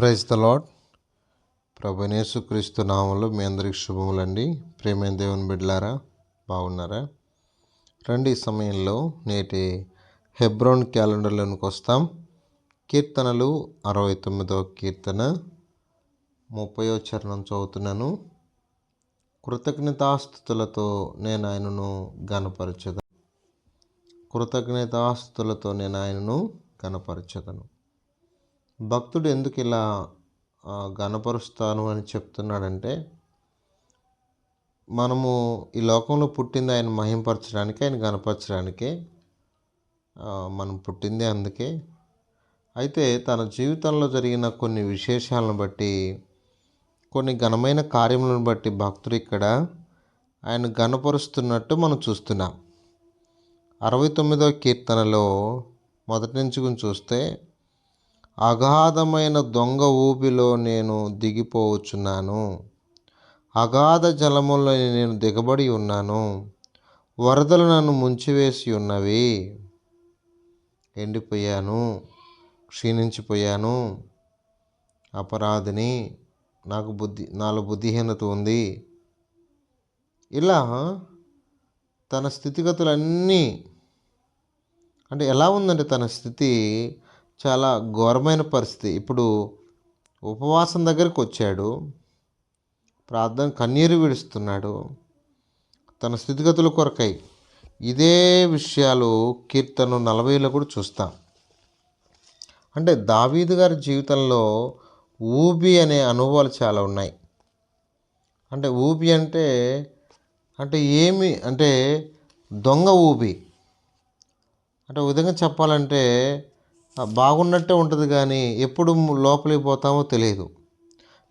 Praise the lord ప్రభనేసుక్రీస్తు నామంలో మీ అందరికి శుభములండి. ప్రేమైన దేవుని బిడ్డలారా బాగున్నారా? రండి ఈ సమయంలో నేటి హెబ్రోన్ క్యాలెండర్లోనికి వస్తాం. కీర్తనలు అరవై తొమ్మిదవ కీర్తన ముప్పయో చరణం చదువుతున్నాను. కృతజ్ఞతాస్థుతులతో నేను ఆయనను గనపరచదను కృతజ్ఞతాస్థుతులతో నేను ఆయనను గనపరచదను భక్తుడు ఎందుకు ఇలా ఘనపరుస్తాను అని చెప్తున్నాడంటే మనము ఈ లోకంలో పుట్టింది ఆయన మహింపరచడానికి ఆయన గనపరచడానికే మనం పుట్టిందే అందుకే. అయితే తన జీవితంలో జరిగిన కొన్ని విశేషాలను బట్టి కొన్ని ఘనమైన కార్యములను బట్టి భక్తుడు ఇక్కడ ఆయన ఘనపరుస్తున్నట్టు మనం చూస్తున్నాం. అరవై తొమ్మిదవ కీర్తనలో మొదటి నుంచి చూస్తే అగాధమైన దొంగ ఊపిలో నేను దిగిపోవచ్చున్నాను. అగాధ జలములో నేను దిగబడి ఉన్నాను. వరదలు నన్ను ముంచివేసి ఉన్నవి. ఎండిపోయాను. క్షీణించిపోయాను. అపరాధిని. నాకు బుద్ధి నాలో బుద్ధిహీనత ఉంది. ఇలా తన స్థితిగతులన్నీ అంటే ఎలా ఉందంటే తన స్థితి చాలా ఘోరమైన పరిస్థితి. ఇప్పుడు ఉపవాసం దగ్గరికి వచ్చాడు. ప్రార్థన కన్నీరు విడుస్తున్నాడు. తన స్థితిగతుల కొరకై. ఇదే విషయాలు కీర్తన నలభైలో కూడా చూస్తాం. అంటే దావీదు గారి జీవితంలో ఊబి అనే అనుభవాలు చాలా ఉన్నాయి. అంటే ఊబి అంటే అంటే ఏమి అంటే దొంగ ఊబి. అంటే విధంగా చెప్పాలంటే బాగున్నట్టే ఉంటుంది కానీ ఎప్పుడు లోపలికి పోతామో తెలియదు.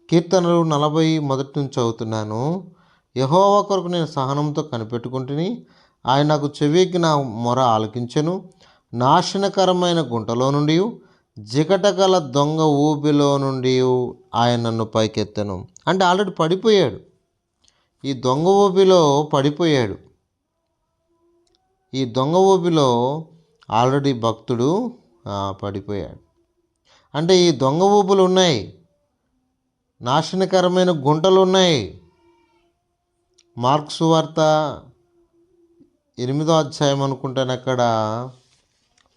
కీర్తనలు నలభై మొదటి నుంచి చదువుతున్నాను. యహోవా కొరకు నేను సహనంతో కనిపెట్టుకుంటుని ఆయన నాకు చెవికి నా మొర ఆలకించెను. నాశనకరమైన గుంటలో నుండి జిగటగల దొంగ ఊబిలో నుండి ఆయన నన్ను పైకెత్తను. అంటే ఆల్రెడీ పడిపోయాడు. ఈ దొంగ ఊబిలో పడిపోయాడు. ఈ దొంగ ఊబిలో ఆల్రెడీ భక్తుడు పడిపోయాడు. అంటే ఈ దొంగ ఊబులు ఉన్నాయి. నాశనకరమైన గుంటలు ఉన్నాయి. మార్క్స్ వార్త ఎనిమిదో అధ్యాయం అనుకుంటాను అక్కడ.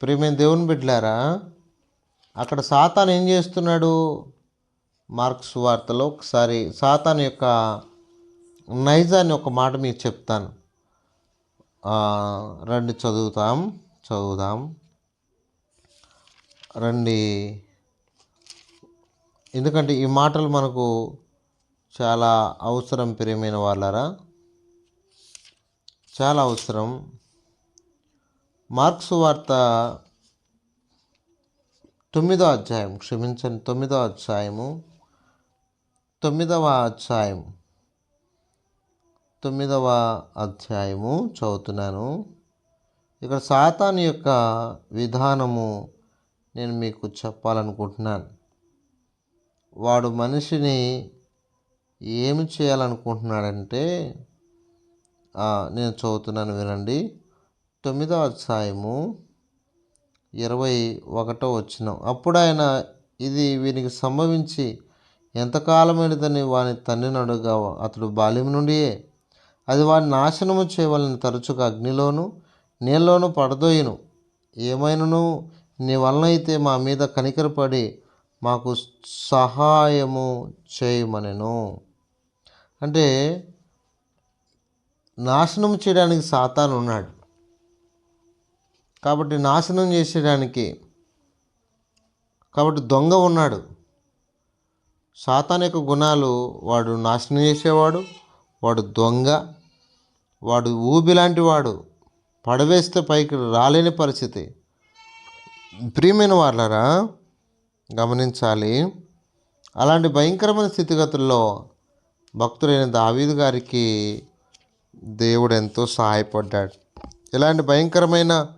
ప్రేమైన దేవుని బిడ్డలారా అక్కడ సాతాన్ ఏం చేస్తున్నాడు? మార్క్స్ వార్తలో ఒకసారి సాతాన్ యొక్క నైజాన్ని ఒక మాట మీకు చెప్తాను. రండి చదువుతాం చదువుదాం. రండి. ఎందుకంటే ఈ మాటలు మనకు చాలా అవసరం ప్రియమైన వాళ్ళరా? చాలా అవసరం. మార్క్స్ వార్త తొమ్మిదో అధ్యాయం క్షమించండి తొమ్మిదో అధ్యాయము తొమ్మిదవ అధ్యాయం తొమ్మిదవ అధ్యాయము చదువుతున్నాను. ఇక్కడ సాతాన్ యొక్క విధానము నేను మీకు చెప్పాలనుకుంటున్నాను. వాడు మనిషిని ఏమి చేయాలనుకుంటున్నాడంటే నేను చదువుతున్నాను వినండి. తొమ్మిదో అధ్యాయము ఇరవై ఒకటో వచ్చిన అప్పుడు ఆయన ఇది వీనికి సంభవించి ఎంతకాలమైనదని వాని తండ్రిని అడుగా అతడు బాల్యం నుండియే. అది వాడిని నాశనము చేయవలని. తరచుగా అగ్నిలోను నీళ్ళలోను పడదోయను. ఏమైనను? నీ వలన అయితే మా మీద కనికరపడి మాకు సహాయము చేయమనెను. అంటే నాశనం చేయడానికి సాతాను ఉన్నాడు. కాబట్టి నాశనం చేసేయడానికి కాబట్టి దొంగ ఉన్నాడు. సాతాన్ యొక్క గుణాలు వాడు నాశనం చేసేవాడు వాడు దొంగ వాడు ఊబి లాంటి వాడు పడవేస్తే పైకి రాలేని పరిస్థితి. ప్రియమైన వాళ్ళరా గమనించాలి. అలాంటి భయంకరమైన స్థితిగతుల్లో భక్తుడైన దావీదు గారికి దేవుడు ఎంతో సహాయపడ్డాడు. ఇలాంటి భయంకరమైన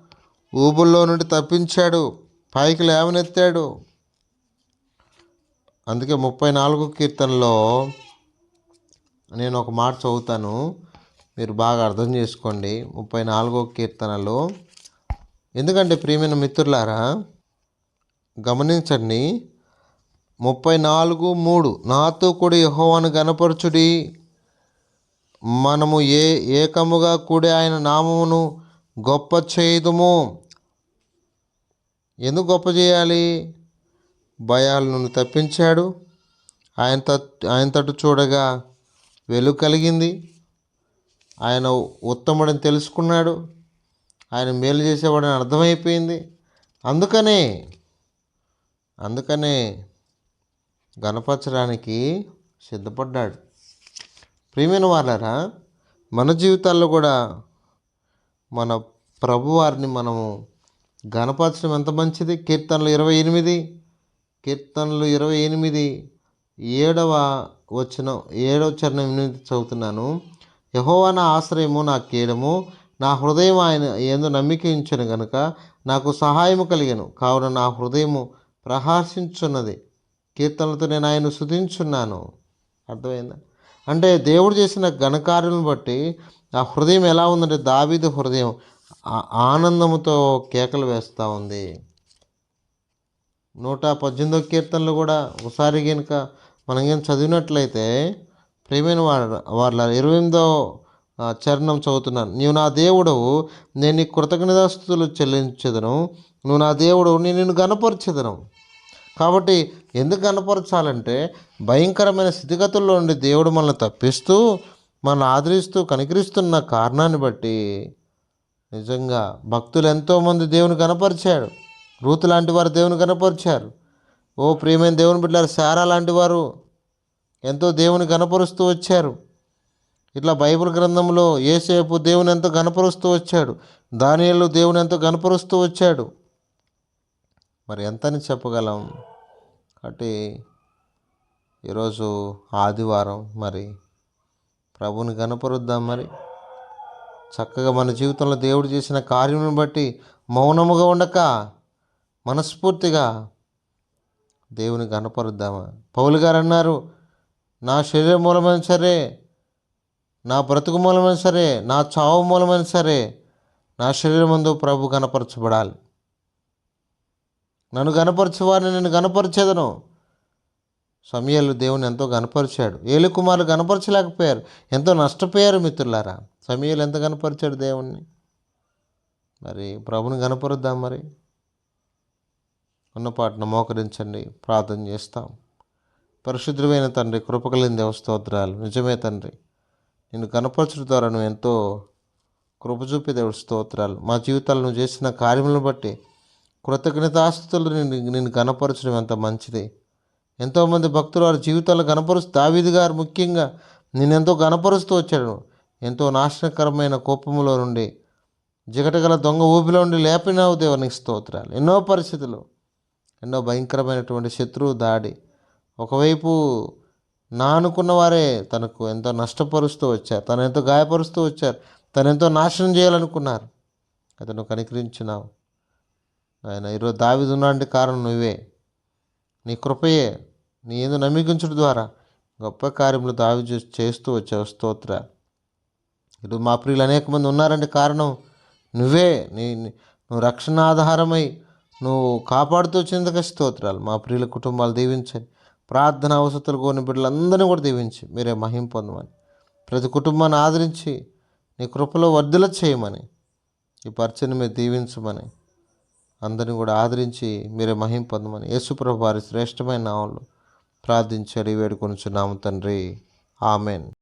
ఊబుల్లో నుండి తప్పించాడు. పైకి లేవనెత్తాడు. అందుకే ముప్పై నాలుగు కీర్తనలో నేను ఒక మాట చదువుతాను. మీరు బాగా అర్థం చేసుకోండి. ముప్పై నాలుగో కీర్తనలో ఎందుకంటే ప్రియమైన మిత్రులారా గమనించండి ముప్పై నాలుగు మూడు నాతో కూడా యహోవాను గనపరచుడి మనము ఏ ఏకముగా కూడి ఆయన నామమును గొప్ప చేయదుము? ఎందుకు గొప్ప చేయాలి? భయాలను తప్పించాడు. ఆయన తట్ ఆయన తట్టు చూడగా వెలుగు కలిగింది. ఆయన ఉత్తముడని తెలుసుకున్నాడు. ఆయన మేలు చేసేవాడని అర్థమైపోయింది. అందుకనే అందుకనే గణపరచడానికి సిద్ధపడ్డాడు. ప్రియమైన వాళ్ళరా మన జీవితాల్లో కూడా మన ప్రభువారిని మనము గణపరచడం ఎంత మంచిది? కీర్తనలు ఇరవై ఎనిమిది కీర్తనలు ఇరవై ఎనిమిది ఏడవ వచ్చిన ఏడవ చరణం ఎనిమిది చదువుతున్నాను. యహోవా నా ఆశ్రయము నా కీడము నా హృదయం ఆయన ఏందో నమ్మిక ఉంచను గనుక నాకు సహాయము కలిగను. కావున నా హృదయము ప్రహాసించున్నది కీర్తనలతో నేను ఆయన శుధించున్నాను అర్థమైందా? అంటే దేవుడు చేసిన ఘనకార్యాలను బట్టి ఆ హృదయం ఎలా ఉందంటే దావీదు హృదయం ఆనందముతో కేకలు వేస్తూ ఉంది. నూట పద్దెనిమిదో కీర్తనలు కూడా ఒకసారి కనుక మనం ఏం చదివినట్లయితే ప్రేమైన వాడ వాళ్ళ ఇరవై ఎనిమిదో చరణం చదువుతున్నాను. నీవు నా దేవుడవు నేను నీ కృతజ్ఞతాస్తుతులు చెల్లించదను. నువ్వు నా దేవుడు నేను నిన్ను గనపరచదను కాబట్టి ఎందుకు కనపరచాలంటే భయంకరమైన స్థితిగతుల్లో నుండి దేవుడు మనల్ని తప్పిస్తూ మనల్ని ఆదరిస్తూ కనికరిస్తున్న కారణాన్ని బట్టి నిజంగా భక్తులు ఎంతోమంది దేవుని కనపరిచాడు రూతు లాంటి వారు దేవుని కనపరిచారు ఓ ప్రియమైన దేవుని బిడ్డారు సారా లాంటి వారు ఎంతో దేవుని కనపరుస్తూ వచ్చారు. ఇట్లా బైబిల్ గ్రంథంలో ఏసేపు దేవుని ఎంతో గనపరుస్తూ వచ్చాడు. దానియలు దేవుని ఎంతో గనపరుస్తూ వచ్చాడు. మరి ఎంతని చెప్పగలం? కాబట్టి ఈరోజు ఆదివారం మరి ప్రభుని గనపరుద్దాం మరి. చక్కగా మన జీవితంలో దేవుడు చేసిన కార్యమును బట్టి మౌనముగా ఉండక మనస్ఫూర్తిగా దేవుని గనపరుద్దామా పౌలు గారు అన్నారు నా శరీరం మూలమైన సరే నా బ్రతుకు మూలమైన సరే నా చావు మూలమైన సరే నా శరీరం ముందు ప్రభు కనపరచబడాలి నన్ను గనపరచువారిని నేను కనపరిచేదను సమయాలు దేవుని ఎంతో గనపరిచాడు. ఏలి కుమారులు గనపరచలేకపోయారు. ఎంతో నష్టపోయారు మిత్రులారా. సమయాలు ఎంత గనపరిచాడు దేవుణ్ణి? మరి ప్రభుని గనపరుద్దాం మరి. ఉన్న పాటను మోకరించండి. ప్రార్థన చేస్తాం. పరిశుద్ధమైన తండ్రి కృపకలింది దేవ స్తోత్రాలు. నిజమే తండ్రి. నేను కనపరచడం ద్వారా నువ్వు ఎంతో కృప చూపే దేవుడు స్తోత్రాలు. మా జీవితాలు నువ్వు చేసిన కార్యములను బట్టి కృతజ్ఞతాస్తులు నిన్ను నేను కనపరచడం ఎంత మంచిది. ఎంతోమంది భక్తులు వారి జీవితాల్లో కనపరుస్తూ దావీదు గారు ముఖ్యంగా నేను ఎంతో కనపరుస్తూ వచ్చాడు. ఎంతో నాశనకరమైన కోపములో నుండి జిగటగల దొంగ ఊపిలో నుండి లేపినావు దేవునికి స్తోత్రాలు. ఎన్నో పరిస్థితులు ఎన్నో భయంకరమైనటువంటి శత్రువు దాడి. ఒకవైపు నా అనుకున్న వారే తనకు ఎంతో నష్టపరుస్తూ వచ్చారు. తను ఎంతో గాయపరుస్తూ వచ్చారు. తను ఎంతో నాశనం చేయాలనుకున్నారు. అతను కనికరించినావు ఆయన ఈరోజు దావిదున్నాంటి కారణం నువ్వే. నీ కృపయే. నీ ఏదో నమ్మికించడం ద్వారా గొప్ప కార్యములు దావి చేస్తూ వచ్చావు. స్తోత్ర ఇప్పుడు మా ప్రియులు అనేక మంది ఉన్నారంటే కారణం నువ్వే. నీ నీ- నువ్వు రక్షణ ఆధారమై నువ్వు కాపాడుతూ వచ్చినందుకు స్తోత్రాలు. మా ప్రియుల కుటుంబాలు దీవించండి. ప్రార్థన అవసరతలు కోని బిడ్డలందరినీ కూడా దీవించి మీరే మహిం పొందమని. ప్రతి కుటుంబాన్ని ఆదరించి నీ కృపలో వర్ధుల చేయమని ఈ పరిచయం మీరు దీవించమని అందరిని కూడా ఆదరించి మీరే మహిం పొందమని యేసుప్రభు వారి శ్రేష్టమైన నామంలో ప్రార్థించి అడిగి వేడుకొనుచున్నాము తండ్రి. ఆమెన్.